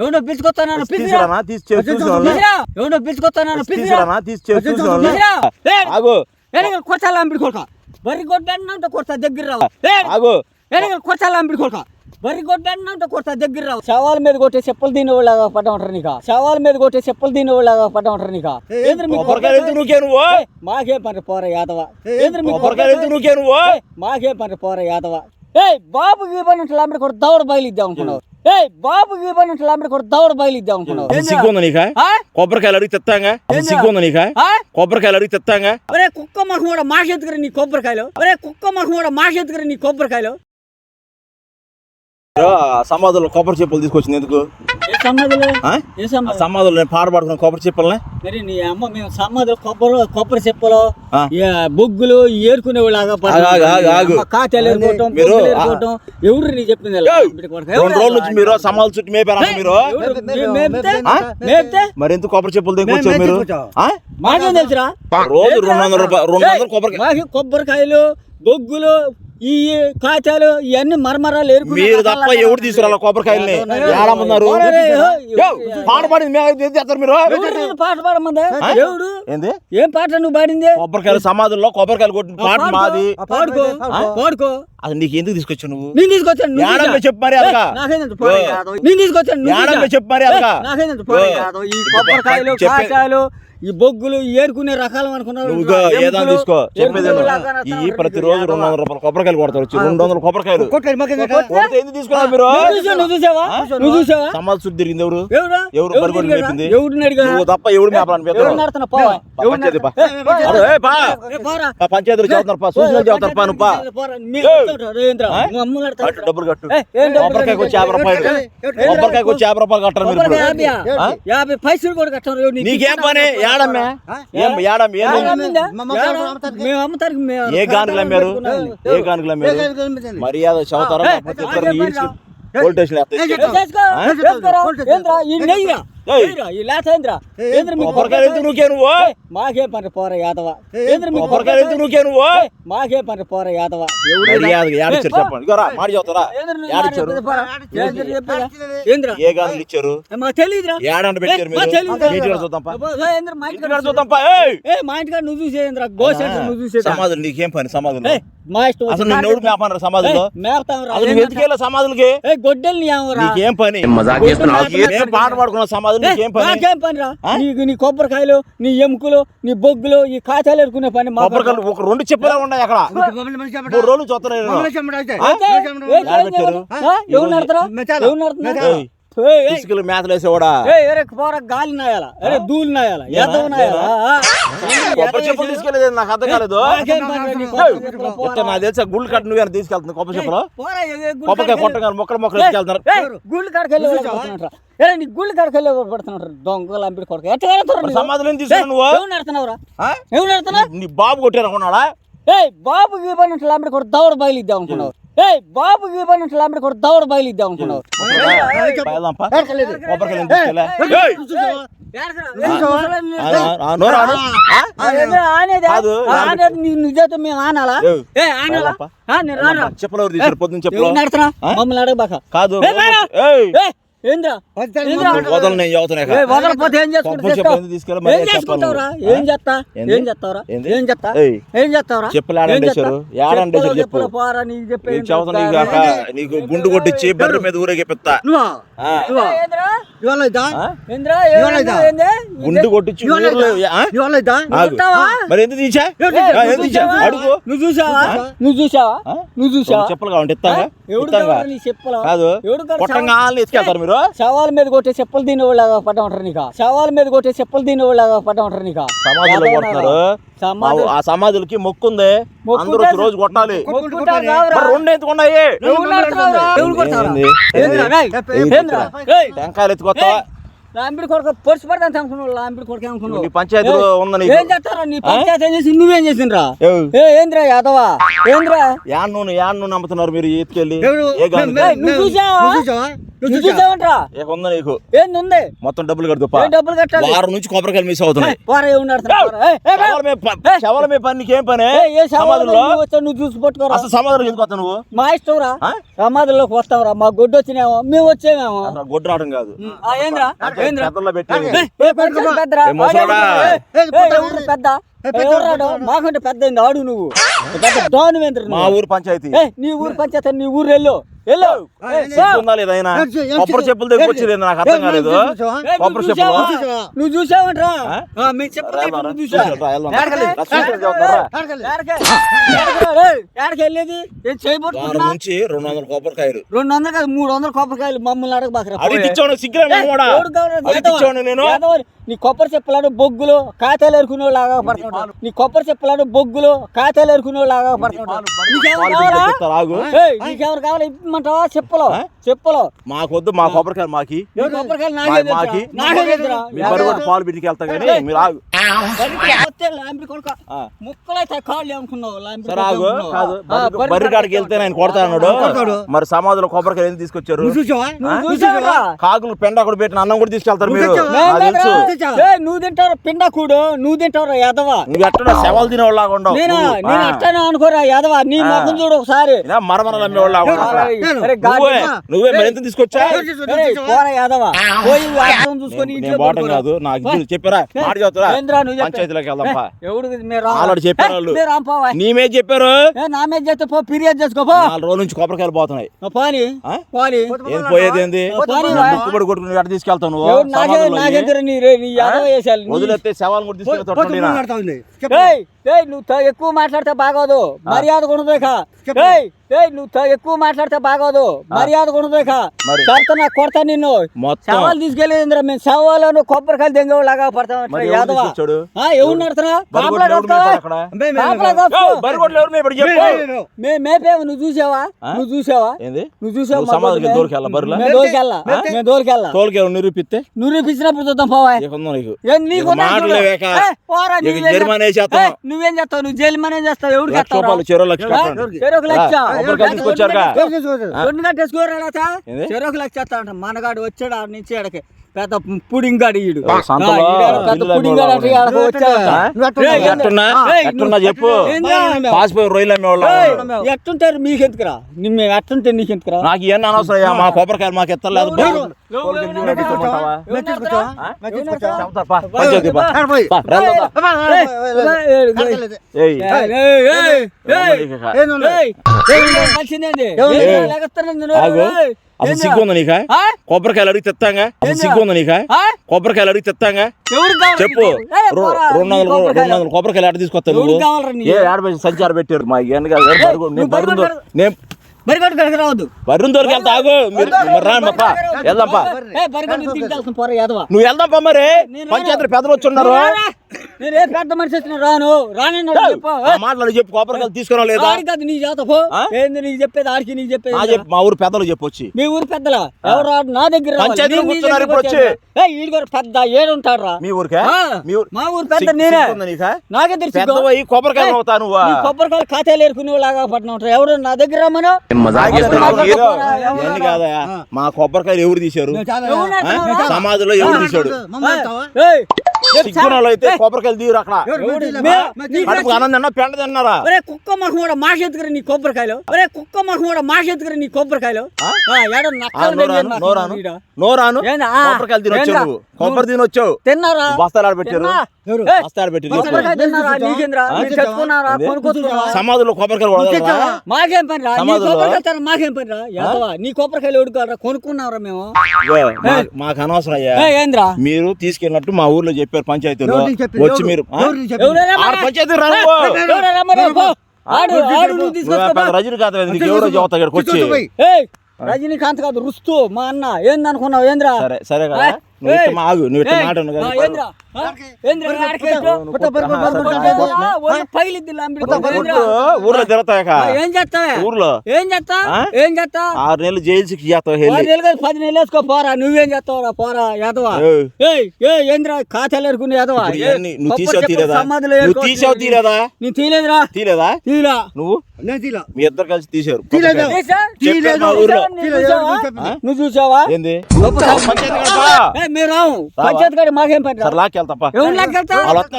ఎవడో పిలుచుకొస్తానన్న వాళ్ళని. ఎవడో పిలుచుకొస్తానన్న. పిలుచురా? ఆగు. కొట్టాలి అంపిడి కొడక. బరి కొట్టానంటే కొడతా దగ్గర రావు. ఆగు. కొట్టాలి అంపిడి కొడక. బరి కొట్టానంటే కొడతా దగ్గర రావు. శవాల మీద కొట్టే చెప్పులు దీని వాళ్ళగా పడ్డ ఉంటారు నీక. శవాల మీద కొట్టే చెప్పులు దీని వాళ్ళగా పడ్డ ఉంటారు నీక. ఎదురు మీకు పని పోర యాదవ? ఎదురు మీకు పని పోర యాదవ? ఏయ్ బాబుకి పని ఉంటే లాంబడి కూడా దౌడ బయలుద్దాం అనుకున్నావు. ఏయ్. బాబుకి పని ఉంటే లాంబడి కూడా దౌడ బయలుద్దాం అనుకున్నావు. అది సిగ్గు ఉందా నీకా? కొబ్బరికాయలు అడిగి తెత్తాంగా? అది ఏందా? సిగ్గు ఉందా నీకా? కొబ్బరికాయలు అడిగి తెత్తాంగా? ఒరే కుక్క మహం కూడా మాషెత్తుకురా నీ కొబ్బరికాయలు? ఒరే కుక్క మహం కూడా మాషెత్తుకురా నీ కొబ్బరికాయలు? సమాధుల్లో కొబ్బరి చెప్పులు తీసుకొచ్చింది ఎందుకు? ఏ సమాధులు? సమాధులు? నేను కొబ్బరి చెప్పుల్ని? మరి నీ అమ్మ మేము సమాధులు కొబ్బరి కొబ్బరి చెప్పులు బొగ్గులు ఏరుకోవటం మీరు, ఎవరు నీ చెప్పింది. రెండు రోజుల నుంచి మీరు సమాధుల చుట్టూ మేపారా మీరు? మరి ఎందుకు కొబ్బరి చెప్పులు తీసుకొచ్చారు మీరు? మాకేం తెలుసురా? రోజు రెండు వందల రూపాయలు రెండు వందల కొబ్బరి కొబ్బరికాయలు బొగ్గులు ఈ కాచాలు ఇవన్నీ మరమరాలు ఏరుకునే మీరు తప్ప ఎవరు తీసుకురాల కొబ్బరికాయల్ని? యో, పాట పాడింది మీరు? పాట పాడమంది? ఎవడు ఏంది? ఏం పాట నువ్వు పాడింది? కొబ్బరికాయలు సమాధుల్లో కొబ్బరికాయలు కొట్టిన పాట పాడుకో, మాది. పాడుకో. పాడుకో. అది నీకు ఎందుకు తీసుకొచ్చావు నువ్వు? నేను తీసుకొచ్చాను చూసా? చెప్పు మరి. కాదు. నేను తీసుకొచ్చాను చూసా? చెప్పు మరి. కాదు. ఈ కొబ్బరికాయలు కాచాలు ఈ బొగ్గులు ఏరుకునే రకాలు అనుకున్నారు. ఈ నడుస్తున్నారు. ప్రతిరోజు రెండు వందల రూపాయలు కొబ్బరికాయలు కొడతారు రెండు వందల కొబ్బరికాయలు. తీసుకున్నారు మీరు? నువ్వు చూసావా? తిరిగింది ఎవరు? ఎవరా? ఎవరు అడిగారా? నువ్వు తప్ప ఎవరు? ఎవరు పంచాయతీలో చదువుతున్నారు పా. సూచనలు చదువుతారు పా నువ్వు డబ్బులు కట్టు. కొబ్బరికాయకి వచ్చి యాభై రూపాయలు? కొబ్బరికాయకి వచ్చి యాభై రూపాయలు కట్టారు మీరు? యాభై పైసలు కూడా కట్టారు ఎవరు నీకేం పని? ఏడమ్మే ఏం ఏడమ్మ? మేము ఏ గానుగులు అమ్మారు పెట్టుకున్నాం. ఏ గానుగులు అమ్మారు మర్యాద చదువుతారా పోలీస్ స్టేషన్ మీకు పని పోర యాదవ. మీకు నువ్వు? పని పోర యాదవ. ఏ ఇచ్చారు? మా ఇంటికాడ నువ్వు చూసేంద్రా నువ్వు సమాధులు నీకేం పని సమాధులు? ఇష్టం అసలు ఎవడు మేపుతాం ఎందుకు వెళ్ళావు సమాధులకి? ఏ గొడ్డలు నీకేం పని? పాట పాడుకున్న సమాధులు నీకేం పని నాకేం పని రా ఆ? నీకు నీ కొబ్బరికాయలు నీ ఎముకలు నీ బొగ్గులు ఈ కాచాలు ఎరుకునే పని మా కొబ్బరికాయలు ఒక రెండు చెప్పులే ఉన్నాయి అక్కడ మూడు రోజులు చూస్తున్నాయి? ఎవరు నడతారా ఎవరు. ఇసుకలు మేతలు వేసేవాడా పోర గాలి నాయాల అరే దూలు నాయాల ఎదవ నాయాల. కొబ్బరి చెప్పులు తీసుకెళ్ళేది నాకు అర్థం కాలేదు. నాకేం తెలిసి? గుళ్ళు కట్ట నువ్వు తీసుకెళ్తుంది కొబ్బరి చెప్పులు? కొబ్బరికాయ కొట్టగానే మొక్కలు మొక్కలు ఏయ్, గుళ్ళు కాడికి వెళ్ళి పడుతున్నారు? ఏ నీ గుళ్ళు కాడికి వెళ్ళి పడుతున్నారు? దొంగలు అంపిడి కొడుకు. ఎట్లా? సమాధులు తీసుకున్నావు నువ్వు? ఎవరు నడుతున్నావురా ఆ? ఎవరు నడుతున్నా నీ బాబు కొట్టారు అనుకున్నాడా? ఏయ్ పని ఉంటే లాంబడి కొడు దౌడ బయలుద్దాం అనుకున్నావు ఏయ్ బాబుకి పని ఉంటే లాంబడి కొడు దౌడ బయలుద్దాం అనుకున్నావు చేస్తే మేము ఆనాలా ఏయ్, ఏ ఆనాలా అప్పా. ఆ, నేను రానా చెప్పులు ఎవరు తీశారు పొద్దున్న? మమ్మల్ని అడగబాక కాదు ఏంద్రా? వదలు నేను చదువుతున్నా వదలపోతే ఏం చేసుకుంటావురా? ఏం చేస్తా? ఏం చేస్తావురా? ఏం చేస్తా. ఏం చేస్తావురా? చెప్పు. పోరా నీకు చెప్పే చదువుతున్నా నీకు గుండు కొట్టించి బర్రె మీద ఊరేగిపిస్తా? గుండు కొట్టించి? మరి ఎందుకు తీసా? అడుగు. నువ్వు చూసావా? నువ్వు చూసావా? నువ్వు చూసావా? చెప్పులు కావండి ఇస్తాగా కాదు? కొట్టంగా ఎత్తుకెళ్తారు మీరు. శవాల మీద కొట్టే చెప్పులు దీని వాళ్ళగా పడ్డ ఉంటారు నీక? శవాల మీద కొట్టే చెప్పులు దీని వాళ్ళగా పడ్డ ఉంటారు నీక? సమాధులు కొడుతున్నారు. ఆ సమాధులకి మొక్కు ఉంది మొక్కు అందరూ. రోజు కొట్టాలి. రెండు? రేయ్, టెంకాయలు ఎత్తుకొస్తావా లాంబిడి కొడుకు పొడిచి పడతాను అనుకున్నావు కొడుకు అనుకున్నావు నీ పంచాయతీలో ఉందా నీకు? ఏం చేస్తారా నీ పంచాయతీ చేసి నువ్వేం చేసిండ్రా. ఏ ఏంద్రా యాదవా? ఏంద్రా? యాన్ నూనె యాన్ నూనె అమ్ముతున్నారు మీరు ఎత్తుకెళ్ళి నువ్వు చూసావా? నువ్వు చూసావంటరా? ఇక ఉందా నీకు. ఏంది ఉంది? మొత్తం డబ్బులు కడుతుపా ఏం డబ్బులు కట్టాలి? వారం నుంచి కొబ్బరికాయలు మిస్ అవుతున్నాయి. పోరా ఏమి మీద పని? నీకేం పని? ఏ సమాధిలో సమాధుల్లో నువ్వు వచ్చావు, నువ్వు చూసి పట్టుకోరా. అసలు సమాధానం ఎందుకు వస్తా నువ్వు? మా ఇష్టం రా ఆ? సమాధిలోకి వస్తావురా. మా గొడ్డు వచ్చినేమో మేము వచ్చేమేమో. గొడ్డు రావడం కాదు. ఆ, ఏంద్రా? ఏంద్రా? పెద్ద? మాకంటే పెద్ద ఆడు నువ్వు. పెద్ద డాన్ వేంద్ర మా ఊరు పంచాయతీ. ఏ నీ ఊరు పంచాయతీ నీ ఊరు వెళ్ళు. సిగ్గు కొబ్బరి చెప్పులు దగ్గర వచ్చేది నాకు అర్థం కాలేదు. కొబ్బరి నువ్వు చెప్పులు? చూసావా? నువ్వు చూసావంట్రా నుంచి రెండు వందల కొబ్బరికాయలు. రెండు వందలు కాదు మూడు వందల కొబ్బరికాయలు మమ్మల్ని అడగబాకరా. ఇచ్చాను నేను? నీ కొబ్బరి చెప్పులాడు బొగ్గులు కాతాలు ఎరుకునే లాగా పడుతున్నాడు నీ కొబ్బరి చెప్పులాడు బొగ్గులు కాతాలు ఎరుకునే లాగా పడుతున్నాడు పాలు కావాలా? ఇప్పమంటావా చెప్పులు? చెప్పులు. మాకొద్దు మా కొబ్బరికాయలు మాకి. కొబ్బరికాయలు నాకే పాలు బిడ్డికి వెళ్తా కానీ మీరు ఆగు. వెళ్తే నేను మరి సమాధిలో కొబ్బరికాయలు ఎందుకు తీసుకొచ్చారు? కాకులు పెండ కూడా పెట్టిన అన్నం కూడా తీసుకెళ్తారు మీరు. తెలుసు. నువ్వు తింటావు పిండా కూడు నువ్వు తింటావు యాదవా? నువ్వు ఎట్లా శవాలు తినేవాళ్ళగా ఉండవు నేను అనుకోరా యాదవా? నీ. ముఖం చూడు ఒకసారి. మరమరలు నువ్వే అమ్మా. నువ్వే మరి ఎంత తీసుకొచ్చా? యాదవా? పోయి చూసుకొని. కాదు నాకు చెప్పారా మాట చెప్తారా? పంచాయతీలోకి వెళ్దాం. ఎవడు మీరు చెప్పారు ఏయ్, వాళ్ళు. మీరు రాంపోవా. నీ మీద చెప్పారు. ఏ, నా మీద చేస్తే పో ఫిర్యాదు చేసుకో పో. నాలుగు రోజుల నుంచి కొబ్బరికాయలు పోతున్నాయి. పోనీ ఆ? పోనీ. ఏం పోయేది ఏంది? కొట్టుకుని ఎట్ట తీసుకెళ్తావు నువ్వు నీ యాదవ వేసాలి వదిలేస్తే శవాలు కూడా తీసుకెళ్తాడు ఏయ్ ఏయ్ నువ్వు ఎక్కువ మాట్లాడితే బాగోదు. మర్యాద కొనదేక ఏయ్ నువ్వు ఎక్కువ మాట్లాడితే బాగోదు. మర్యాద కొనదేక మరి? చెప్తా నాకు కొడతా నిన్ను. సవాలు తీసుకెళ్ళేది మేము? సవాలను కొబ్బరికాయలు పడతాం యాదవ? తీసుకొచ్చాడు? ఆ, ఎవరు నడుతున్నా? మేపేవు నువ్వు చూసావా? నువ్వు చూసావా? ఏంది? నువ్వు చూసావా నిరూపిస్తే నువ్వు రేపించినప్పుడు చూద్దాం పోవా నువ్వేం జరిమానా చేస్తావు? నువ్వేం జైలు మనే చేస్తావు? ఎవరు లక్ష రూపాయలు చెరో లక్ష కట్టండి. చెరకు లక్ష తీసుకొచ్చారుగా. చెరకు మనగాడు వచ్చాడు ఆడ నుంచి ఆడకి పెద్ద పుడింగాడు ఈడు ఎట్టున్నా చెప్పు? పాసిపోయి రొయ్యలు అమ్మేవాళ్ళు ఎట్టుంటారు మీకెందుకురా నిన్ను మేము ఎట్టుంటే నీకెందుకురా నాకు ఇవన్నీ అనవసరం మా కొబ్బరికాయలు మాకు ఎత్తలేదు. ఏయ్, అసలు ఏంద్రా? సిగ్గు నీకా? కొబ్బరికాయలు అడిగి తెస్తాంగా అసలు ఏంద్రా? సిగ్గు ఉంది నీకా? కొబ్బరికాయలు అడిగి తెస్తాంగా చెప్పు. రెండు వందలు రెండు కొబ్బరికాయలు. వందలు కొబ్బరికాయలు ఆడ తీసుకొస్తావు నువ్వు? ఏ ఆడపడి సంచారం పెట్టారు మా నేను నేను కడక రావద్దు. దొరికి వెళ్తా ఆగు. మీరు నువ్వు వెళ్దాం పా మరి. పంచాయతీ పెద్దలు వచ్చి ఉన్నారు. నేను ఏ పెద్ద మనిషి వచ్చిన రాను. రానన్నాడు చెప్పు. ఆ మాటలు చెప్పు కొబ్బరికాయలు తీసుకురా లేదా? కాదు నీ జాత? ఏంది నీకు చెప్పేది ఆడికి నీకు చెప్పేది? మా ఊరు పెద్దలు చెప్పు వచ్చి. మీ ఊరు పెద్దలా? ఎవరు రాడు నా దగ్గర రావాలి. పంచాయతీలో నేను నీ కూర్చున్నారు దగ్గరకు ఇప్పుడు వచ్చి. వచ్చాను. ఏయ్, ఈడు కూడా పెద్ద ఏడుంటాడు రా మీ ఊరికే? మీ ఊరు పెద్ద నేనే. నీకా? తెలుసు కొబ్బరికాయలు అవుతా నువ్వు? నీ కొబ్బరికాయలు ఖాతాలు ఏరుకునే లాగా పట్టిన ఉంటారు ఎవరు నా దగ్గర రమ్మను? మా కొబ్బరికాయలు ఎవరు తీశారు? సమాధిలో ఎవరు తీశాడు? సిగ్గునాలు అయితే కొబ్బరికాయలు తీరు అక్కడ. పెండ తిన్నారా? ఒరే కుక్క మహమూడ మాష ఎత్తుకురా నీ కొబ్బరికాయలు. ఒరే కుక్క మహమూడ మాష ఎత్తుకురా నీ కొబ్బరికాయలు. నోరాను కొబ్బరికాయలు ఏందా? నువ్వు. కొబ్బరి తినొచ్చావు. తిన్నారా? బస్తాలు పెట్టారు. బస్తాలు కొబ్బరికాయలు? మాకేం పని రా మాకేం పని రా నీ కొబ్బరికాయలు కొనుక్కున్నారా మేము. మాకు అనవసరం మీరు తీసుకెళ్ళినట్టు మా ఊర్లో చెప్పారు పంచాయతీలో? వచ్చి? మీరు? పంచాయతీ రజనీకాంత్ ఎవరో ఇక్కడికి వచ్చి. కాదు రుస్తు మా అన్న ఏందనుకున్నావు ఏంద్రా? సరే సరే కదా? నువ్వు ఇట్ట ఆగు ఇట్ట మాట? ఊర్లో ఏం చేస్తావే ఊర్లో ఏం చేస్తా ఆ? ఏం చేస్తా ఆరు నెలలు జైలు శిక్ష చేస్తావు ఆరు నెలలు పది నెలలు వేసుకో పోరా నువ్వేం చేస్తావురా పోరా యాదవా ఏయ్. ఏయ్ ఏ ఏంద్రా ఖాతాలు ఎరుకుని యాదవా నువ్వు తీసావు సమాధిలో నువ్వు ఏరుకోవచ్చు. తీసావు తీలేదా నేను తీలేదురా తీలేదా తీలా నువ్వు నేను తీలా మీ ఇద్దరు కలిసి తీశారు. నువ్వు చూసావా? ఏంది. పంచాయతీ కాడ మాకేం పని లాక్కెళ్తాపా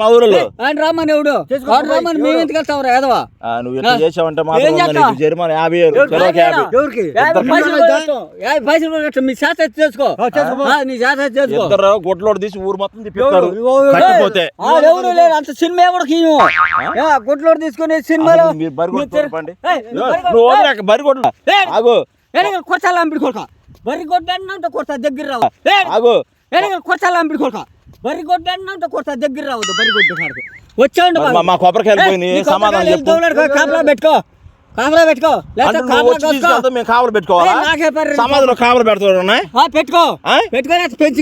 మా ఊరిలో. ఆయన రామని ఎవడు? రామని మేము? ఎందుకు ఏదవా ఆ, నువ్వు ఎట్లా. చేసావంటే మాత్రం జరిమానా యాభై? ఎవరికి పైసలు. మీ అయితే చేసుకో. నీ అయితే చేసుకో. ఇద్దరు గొడ్లోడు తీసి ఊరు మొత్తం తిప్పిస్తారు. ఎవరు? కట్టిపోతే ఎవరు? లేరు? అంత సినిమా గుడ్లోడు తీసుకుని సినిమాలో అసలు మీరు బరి కొట్టు తోలుపండి. ఏయ్, నువ్వు బరి కొట్టు. నువ్వు వదిలేక బరి కొట్టు. ఏయ్. ఆగు. ఎనగ కొట్టాలి అంపిడి కొడక? బరి కొట్టానంటే కొడతా దగ్గర రావు. ఆగు. ఎనగ కొట్టాలి అంపిడి కొడక? బరి కొట్టానంటే కొడతా దగ్గర రావద్దు బరి కొట్టు కాడికి వచ్చాండి మరి మా- కొబ్బరికాయలు సమాధానం కాపలా పెట్టుకో. కాపలా కాపలా మేము పెట్టుకోవాలా. సమాధిలో పెడతాడు పెట్టుకో.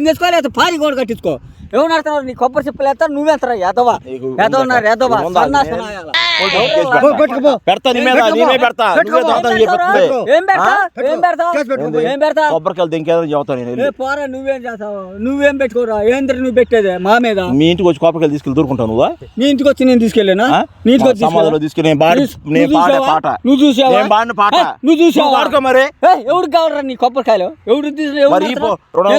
వేసుకో లేకపోతే పారి కట్టించుకో. ఎవరు నీ కొబ్బరి చెప్పులు ఎత్తా నువ్వెత్తరా ఎదవా నీకు ఎదవ ఉన్నారు పెడతా. నీ మీద నేనే పెడతా. నువ్వే దొంగతనం ఏం పెడతా. ఏం పెడతా. ఏం పెడతా? కొబ్బరికాయలు చెబుతాను నేను. పోరా నువ్వేం చేస్తావు? నువ్వేం పెట్టుకోరా? ఏంద్ర నువ్వు పెట్టేదే? మా మీద? మీ ఇంటికి వచ్చి కొబ్బరికాయలు తీసుకెళ్ళి దూరుకుంటావు నువ్వా? నీ ఇంటికి వచ్చి నేను తీసుకెళ్ళానా? నీ ఇంటికి వచ్చి తీసుకెళ్ళి నేను? నేను నువ్వు పాడే చూసావా? పాట. నువ్వు చూసావా? నేను పాడిన పాట. ఏ, నువ్వు చూసావా? వాడుకో మరి. ఏయ్, ఎవరికి కావాలరా నీ కొబ్బరికాయలు? ఎవరు?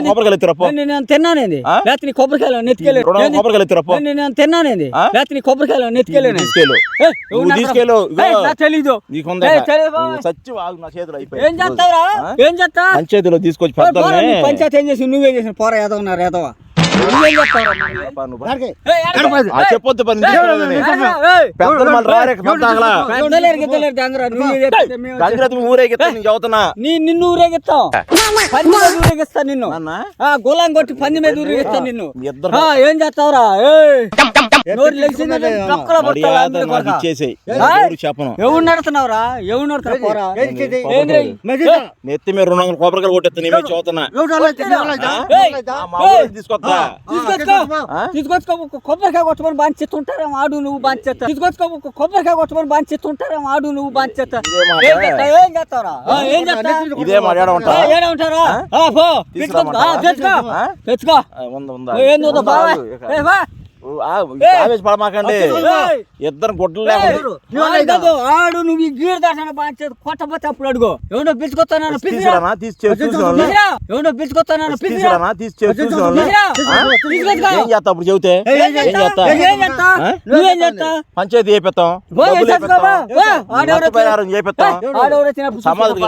కొబ్బరికాయలు నేను తిన్నానేది నీ కొబ్బరికాయలు నెత్తికెళ్ళి కొబ్బరికాయలు. నేను తిన్నానేది నీ కొబ్బరికాయలు నెత్తికెళ్ళి తీసుకెళ్ళు. నువ్వు తీసుకెళ్ళు ఇగో. తెలీదు నీకుందా ఏయ్, తెలీదు బావ. నువ్వు సచ్చి వాగు నా చేతిలో అయిపోయి ఏం చేస్తావురా ఆ? ఏం చేస్తా పంచాయతీలో తీసుకొచ్చి పంచాయతీ ఏం చేసి నువ్వేం చేసిన పోరా ఏదో ఉన్నారు చెప్పొద్దు నీ నిన్ను ఊరేగిస్తాం పంది మీద ఊరేగిస్తా నిన్ను గులాం కొట్టి పంది మీద ఊరేగిస్తా నిన్ను ఏం చేస్తావురా మరి ఎవరు నడుతున్నావురా? ఎవరు నెత్తి మీద రెండు వందల కొబ్బరికాయలు కొట్టేస్తా నేను చదువుతున్నా. తీసుకొస్తా. తీసుకొచ్చుకో. కొబ్బరికాయ కొట్టమని ఆడు నువ్వు తీసుకొచ్చుకో. కొబ్బరికాయ కొట్టమని ఆడు. ఏం చేస్తావురా? ఏం ఇదే ఏడే ఉంటారా? పో. తెచ్చుకో. ఏంది బావా ఏ బా ఓ, ఆ, ఆవేశ పడమాకండి ఏయ్. ఇద్దరు గుడ్లు లేకుండా ఆడు కాదు, ఆడు నువ్వు ఈ గీరు దాటాను బాంచేది కొట్టపోతే అప్పుడు అడుగు ఎవడో పిలుచుకొస్తానన్న పిలిచిరా తీసుకురానా తీసి ఎవడో పిలుచుకొస్తానన్న పిలిచిరా తీసుకురానా తీసి ఏం చేస్తా అప్పుడు చెబితే ఏం చేస్తా? నువ్వేం చేస్తా పంచాయతీ చేపిస్తాం చేపిస్తాం వచ్చినప్పుడు సమాధికి